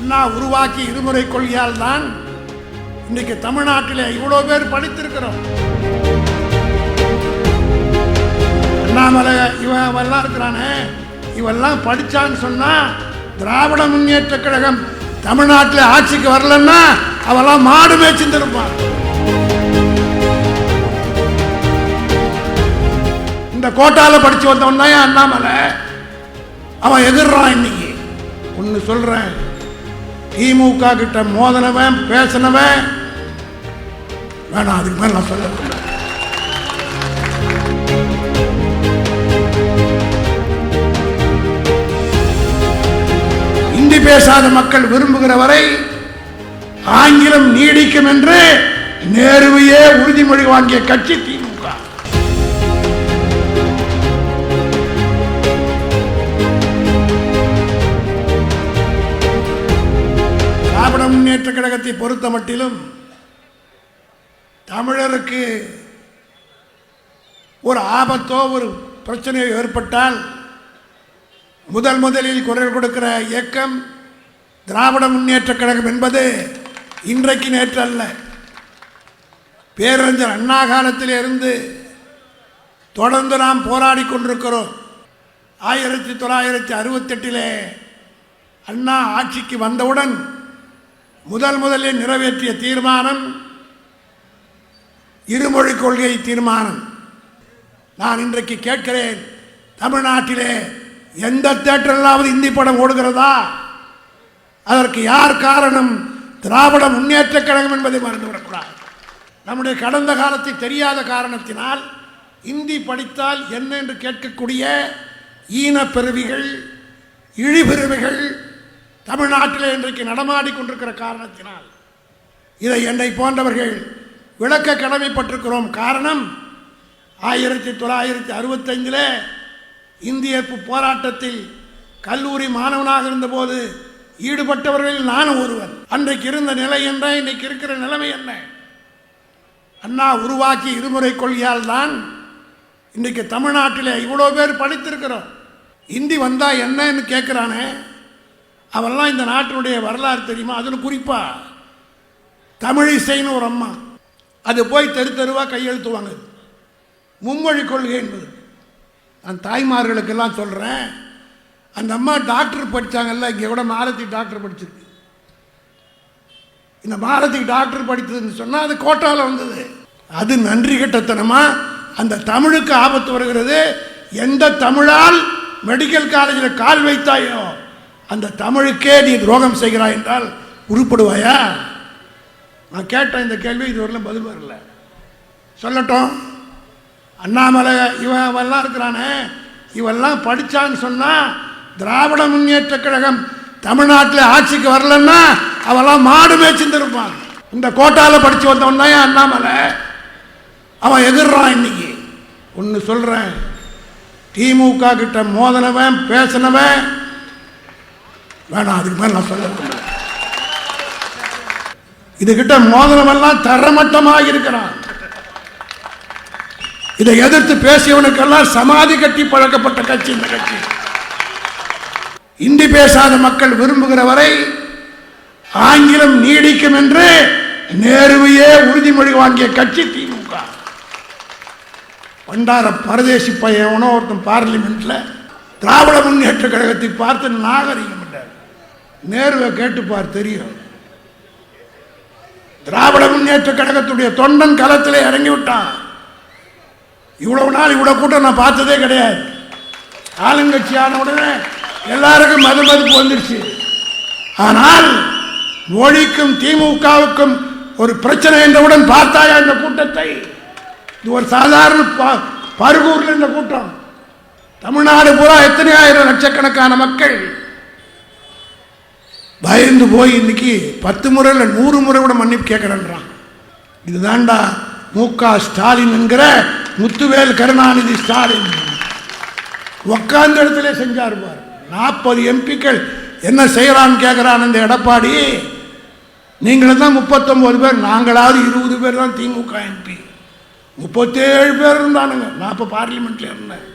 அண்ணா உருவாக்கி இருமுறை கொள்கையால் தான் இன்னைக்கு தமிழ்நாட்டில் இவ்வளோ பேர் படித்திருக்கிறோம். அண்ணாமலை இவன் அவெல்லாம் இருக்கிறானே. இவெல்லாம் படிச்சான்னு சொன்னால் திராவிட முன்னேற்ற கழகம் தமிழ்நாட்டில் ஆட்சிக்கு வரலன்னா அவெல்லாம் மாடு மேய்ச்சிருந்திருப்பான் இந்த கோட்டால படிச்சு வந்தவன் தான் அண்ணாமலை? அவன் எதிர்றான் இன்னைக்கு. ஒன்று சொல்றேன். திமுக கிட்ட மோதனவன் பேசினவன். வேணாம் அதுக்கு மேலே நான் சொல்ல இந்தி பேசாத மக்கள் விரும்புகிற வரை ஆங்கிலம் நீடிக்கும் என்று நேருவையே உறுதிமொழி வாங்கிய கட்சி திமுக. முன்னேற்ற கழகத்தை பொறுத்த மட்டிலும் தமிழருக்கு ஒரு ஆபத்தோ ஒரு பிரச்சனையோ ஏற்பட்டால் முதல் முதலில் குரல் கொடுக்கிற இயக்கம் திராவிட முன்னேற்ற கழகம் என்பது இன்றைக்கு நேற்று அல்ல. பேரறிஞர் அண்ணா காலத்திலே இருந்து தொடர்ந்து நாம் போராடி கொண்டிருக்கிறோம். ஆயிரத்தி தொள்ளாயிரத்தி அறுபத்தெட்டிலே அண்ணா ஆட்சிக்கு வந்தவுடன் முதல் முதலில் நிறைவேற்றிய தீர்மானம் இருமொழி கொள்கை தீர்மானம். நான் இன்றைக்கு கேட்கிறேன் தமிழ்நாட்டிலே எந்த தேட்டரிலாவது இந்தி படம் ஓடுகிறதா? அதற்கு யார் காரணம்? திராவிட முன்னேற்ற கழகம் என்பதை மறந்துவிடக்கூடாது. நம்முடைய கடந்த காலத்தை தெரியாத காரணத்தினால் இந்தி படித்தால் என்ன என்று கேட்கக்கூடிய ஈனப்பெருவிகள் இழிபெருவிகள் தமிழ்நாட்டில் இன்றைக்கு நடமாடி கொண்டிருக்கிற காரணத்தினால் இதை என்னை போன்றவர்கள் விளக்க கடமைப்பட்டிருக்கிறோம். காரணம் ஆயிரத்தி தொள்ளாயிரத்தி அறுபத்தைந்தில் இந்திய போராட்டத்தில் கல்லூரி மாணவனாக இருந்தபோது ஈடுபட்டவர்களில் நானும் ஒருவன் அன்றைக்கு இருந்த நிலை என்ன இன்னைக்கு இருக்கிற நிலைமை என்ன? அண்ணா உருவாக்கி இருமுறை கொள்கையால் தான் இன்றைக்கு தமிழ்நாட்டில் இவ்வளோ பேர் படித்திருக்கிறோம். இந்தி வந்தால் என்னன்னு கேட்குறானே? அவெல்லாம் இந்த நாட்டினுடைய வரலாறு தெரியுமா? அதில் குறிப்பா தமிழிசைன்னு ஒரு அம்மா. அது போய் தெரு தெருவாக கையெழுத்துவாங்க. மும்மொழி கொள்கை என்பது. நான் தாய்மார்களுக்கெல்லாம் சொல்கிறேன் அந்த அம்மா டாக்டர் படித்தாங்கல்ல இங்கே கூட மாலத்தி டாக்டர் படிச்சிருக்கு. இந்த மாலத்தி டாக்டர் படித்ததுன்னு சொன்னால் அது கோட்டாவில் வந்தது. அது நன்றி கெட்டத்தனமா அந்த தமிழுக்கு ஆபத்து வருகிறது. எந்த தமிழால் மெடிக்கல் காலேஜில் கால் வைத்தாயோ? அந்த தமிழுக்கே நீ துரோகம் செய்கிறாய் என்றால் உருப்படுவாயா? நான் கேட்டேன் இந்த கேள்வி இதுவரையிலும் பதில் வரல. சொல்லட்டும். அண்ணாமலை இவன் அவெல்லாம் இருக்கிறானே. இவெல்லாம் படிச்சான்னு சொன்னால் திராவிட முன்னேற்ற கழகம் தமிழ்நாட்டில் ஆட்சிக்கு வரலன்னா அவெல்லாம் மாடு மேய்ச்சிருந்துருப்பான் இந்த கோட்டாவில் படித்து வந்தவன் தான் அண்ணாமலை? அவன் எதிர்றான் இன்னைக்கு. ஒன்று சொல்கிறேன் திமுக கிட்ட மோதனவன் பேசினவன் வேணாம் அதுக்கு மேலே நான் சொல்ல விரும்பல. இதுகிட்ட மோதனமெல்லாம் தரமட்டமாக இருக்கிறான். இதை எதிர்த்து பேசியவனுக்கெல்லாம் சமாதி கட்டி பழக்கப்பட்ட கட்சி இந்த கட்சி. இந்தி பேசாத மக்கள் விரும்புகிற வரை ஆங்கிலம் நீடிக்கும் என்று நேருவையே உறுதிமொழி வாங்கிய கட்சி திமுக. பண்டார பரதேசி பையனோ ஒருத்தன் பார்லிமெண்ட்ல திராவிட முன்னேற்ற கழகத்தை பார்த்து நாகரிகம். நேருவை கேட்டுப்பார் தெரியும். திராவிட முன்னேற்ற கழகத்துடைய தொண்டன் களத்தில் இறங்கி விட்டான். இவ்வளவு நாள் இவ்வளவு கூட்டம் நான் பார்த்ததே கிடையாது. ஆளுங்கட்சி ஆன உடனே எல்லாருக்கும் மது மதிப்பு வந்துருச்சு. ஆனால் மொழிக்கும் திமுகவுக்கும் ஒரு பிரச்சனை என்றவுடன் பார்த்தாயா இந்த கூட்டத்தை? இது ஒரு சாதாரண ப- பருகூர்ல இந்த கூட்டம். தமிழ்நாடு பூரா எத்தனை ஆயிரம் லட்சக்கணக்கான மக்கள் பயந்து போய் இன்னைக்கு பத்து முறை இல்லை நூறு முறை கூட மன்னிப்பு கேட்குறேன்றான். இதுதான்டா மு க ஸ்டாலின் என்கிற முத்துவேல் கருணாநிதி ஸ்டாலின். உக்காந்த இடத்துல செஞ்சார் பார். நாற்பது எம்பிக்கள் என்ன செய்யறான்னு கேட்கிறான் இந்த எடப்பாடி. நீங்களும் தான் முப்பத்தொம்போது பேர் நாங்களாவது இருபது பேர் தான் திமுக எம்பி முப்பத்தேழு பேர் இருந்தானுங்க. நான் இப்போ பார்லிமெண்ட்டில் இருந்தேன்.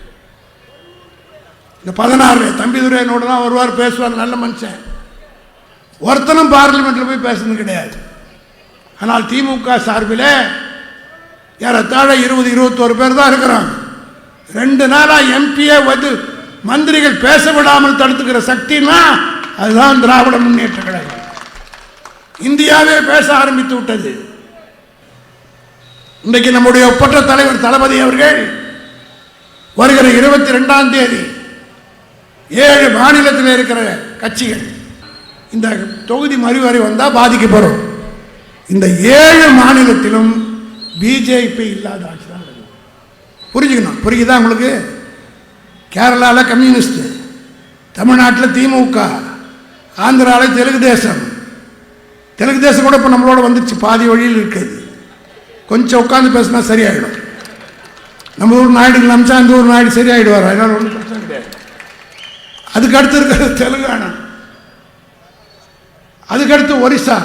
இந்த பதினாறு தம்பிதுரை என்னோட தான் வருவார் பேசுவார் நல்ல மனுஷன். ஒருத்தனும் பார்லிமெண்ட்டில் போய் பேசுனது கிடையாது. ஆனால் திமுக சார்பில் ஏறத்தாழ இருபது இருபத்தோரு பேர் தான் இருக்கிறாங்க. ரெண்டு நாளாக எம்பியை வந்து மந்திரிகள் பேச விடாமல் தடுத்துக்கிற சக்தினா அதுதான் திராவிட முன்னேற்ற கழகம். இந்தியாவே பேச ஆரம்பித்து விட்டது. இன்றைக்கு நம்முடைய ஒப்பற்ற தலைவர் தளபதி அவர்கள் வருகிற இருபத்தி ரெண்டாம் தேதி ஏழு மாநிலத்தில் இருக்கிற கட்சிகள் இந்த தொகுதி மறுவரை வந்தால் பாதிக்கப்படும். இந்த ஏழு மாநிலத்திலும் பிஜேபி இல்லாத ஆட்சி தான் புரிஞ்சுக்கணும். புரியுதா உங்களுக்கு? கேரளாவில் கம்யூனிஸ்ட் தமிழ்நாட்டில் திமுக ஆந்திராவில் தெலுங்கு தேசம். தெலுங்கு தேசம் கூட இப்போ நம்மளோட வந்துருச்சு. பாதி வழியில் இருக்குது. கொஞ்சம் உட்காந்து பேசினா சரியாயிடும். நம்ம ஊர் நாயுடு நம்சா அந்த ஊர் நாயுடு சரியாயிடுவார். அதனால் ஒன்றும் பிரச்சனை கிடையாது. அதுக்கு அடுத்து இருக்கிறது தெலுங்கானா. அதுக்கடுத்து ஒரிசா.